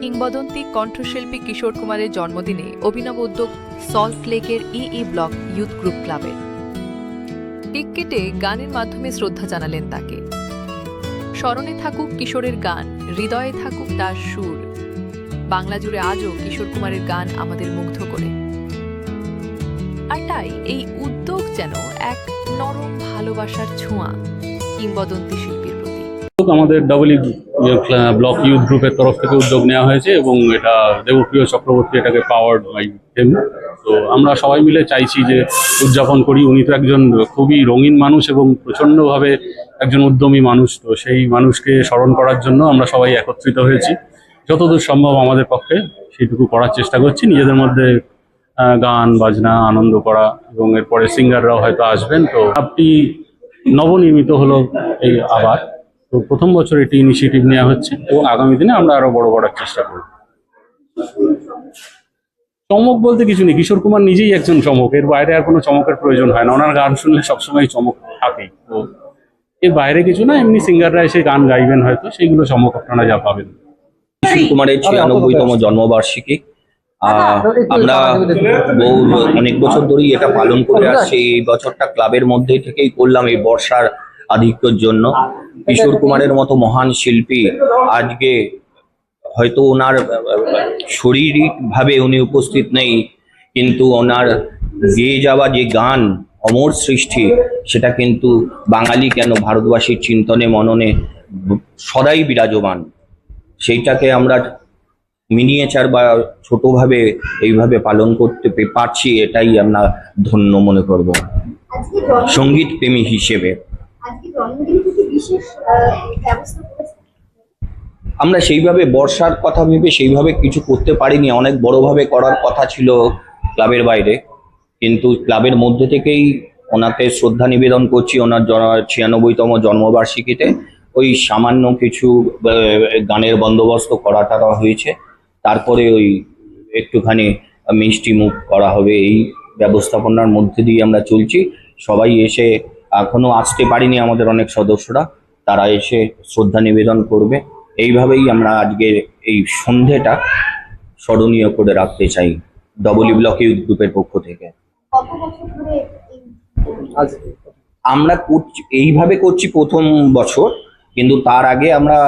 কিংবদন্তি কণ্ঠশিল্পী কিশোর কুমারের জন্মদিনে অভিনব উদ্যোগ সল্ট লেকের ইই ব্লক ইউথ গ্রুপ ক্লাবের কেক গানের মাধ্যমে শ্রদ্ধা জানালেন তাকে। স্মরণে থাকুক কিশোরের গান, হৃদয়ে থাকুক তার সুর। বাংলা জুড়ে আজও কিশোর কুমারের গান আমাদের মুগ্ধ করে। আর তাই এই উদ্যোগ যেন এক নরম ভালোবাসার ছোঁয়া কিংবদন্তি উদ্যোগ আমাদের ডাবল ব্লক ইউথ গ্রুপের তরফ থেকে উদ্যোগ নেওয়া হয়েছে এবং এটা দেবপ্রিয় চক্রবর্তী এটাকে পাওয়ার্ড বাই হেম তো আমরা সবাই মিলে চাইছি যে উদযাপন করি। উনি তো একজন খুবই রঙিন মানুষ এবং প্রচণ্ডভাবে একজন উদ্যমী মানুষ। তো সেই মানুষকে স্মরণ করার জন্য আমরা সবাই একত্রিত হয়েছি। যতদূর সম্ভব আমাদের পক্ষে সেইটুকু করার চেষ্টা করছি। নিজেদের মধ্যে গান, বাজনা, আনন্দ করা এবং এরপরে সিঙ্গাররাও হয়তো আসবেন। তো আপনি নবনির্মিত হলো এই আবার। তো প্রথম বছর এটি ইনিশিয়েটিভ নেওয়া হচ্ছে এবং আগামী দিনে আমরা আরও বড় করার চেষ্টা করব। চমক বলতে কিছু নেই। কিশোর কুমার নিজেই একজন চমক। এর বাইরে আর কোনো চমকের প্রয়োজন হয় না। ওনার গান শুনলে সবসময় চমক থাকে তো এর বাইরে কিছু না এমনি সিঙ্গাররা এসে গান গাইবেন হয়তো। সেইগুলো চমক আপনারা যা পাবেন। কিশোর কুমারের ছিয়ানব্বইতম জন্মবার্ষিকী। আহ, আমরা বহু অনেক বছর ধরেই এটা পালন করে আসছি। এই বছরটা ক্লাবের মধ্যে থেকেই করলাম। এই বর্ষার আধিক্যর জন্য। কিশোর কুমারের মতো মহান শিল্পী আজকে হয়তো ওনার শারীরিক ভাবে উনি উপস্থিত নেই, কিন্তু ওনার গেয়ে যাওয়া যে গান, অমর সৃষ্টি, সেটা কিন্তু বাঙালি কেন ভারতবাসীর চিন্তনে, মননে সদাই বিরাজমান। সেইটাকে আমরা মিনিয়েচার বা ছোটভাবে এইভাবে পালন করতে পারছি, এটাই আমরা ধন্য মনে করব। সংগীত প্রেমী হিসেবে। আমরা সেইভাবে বর্ষার কথা ভেবে সেইভাবে কিছু করতে পারিনি। অনেক বড়ভাবে করার কথা ছিল ক্লাবের বাইরে। কিন্তু ক্লাবের মধ্যে থেকেই ওনাকে শ্রদ্ধা নিবেদন করছি ওনার ছিয়ানব্বইতম জন্মবার্ষিকীতে। ওই সামান্য কিছু গানের বন্দোবস্ত করা টারা হয়েছে। তারপরে ওই একটুখানি মিষ্টি মুখ করা হবে, এই ব্যবস্থাপনার মধ্যে দিয়ে আমরা চলছি। সবাই এসে এখনও আসতে পারিনি আমাদের অনেক সদস্যরা। তারা এসে শ্রদ্ধা নিবেদন করবে। এইভাবেই আমরা আজকে এই সন্ধেটা স্মরণীয় করে রাখতে চাই ডবলি ব্লক ইউথ গ্রুপের পক্ষ থেকে। কত বছর ধরে এই আমরা করছি এইভাবে করছি প্রথম বছর কিন্তু তার আগে আমরা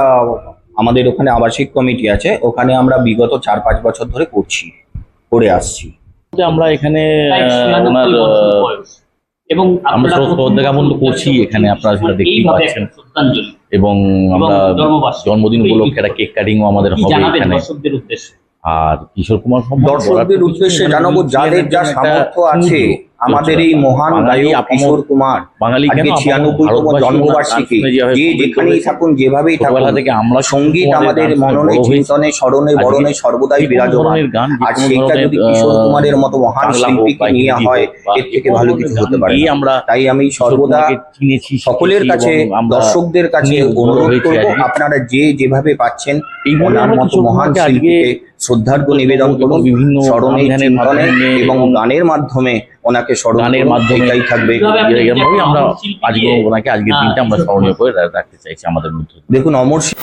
আমাদের ওখানে আবাসিক কমিটি আছে ওখানে আমরা বিগত চার পাঁচ বছর ধরে করছি করে আসছি। আমরা এখানে এবং আমরা আপনারা শ্রদ্ধা তো করছি এখানে আপনারা সেটা দেখতেই পাচ্ছেন। এবং আমরা জন্মদিন উপলক্ষে একটা কেক কাটিংও আমাদের হবে এখানে। আর কিশোর কুমার দর্শকদের উদ্দেশ্যে জানাব মানে যাদের যা সামর্থ্য আছে। আমাদের এই মহান বাঙালি গায়ক কিশোর কুমার বাঙালি ছিয়ানব্বইতম জন্মবার্ষিকী যে যেখানেই থাকুন যেভাবেই থাকুন থেকে আমরা সংগীত আমাদের মননে চিন্তনে স্মরণে বরণে সর্বদাই বিরাজমান। আর সেইটা যদি কিশোর কুমারের মতো মহান শিল্পীকে নিয়ে হয় এর থেকে ভালো কিছু হতে পারে আমরা তাই আমি সর্বদা সকলের কাছে দর্শকদের কাছে অনুরোধ করব আপনারা যে যেভাবে পাচ্ছেন আমরা মহান শিল্পীকে শ্রদ্ধার্ঘ নিবেদন করুন বিভিন্ন স্মরণে চিন্তনে এবং গানের মাধ্যমে ওনাকে স্মরণের মাধ্যমে এটাই থাকবে। আমরা আজকে ওনাকে আজকের দিনটা আমরা স্মরণীয় করে রাখতে চাইছি আমাদের মধ্যে। দেখুন অমর সিং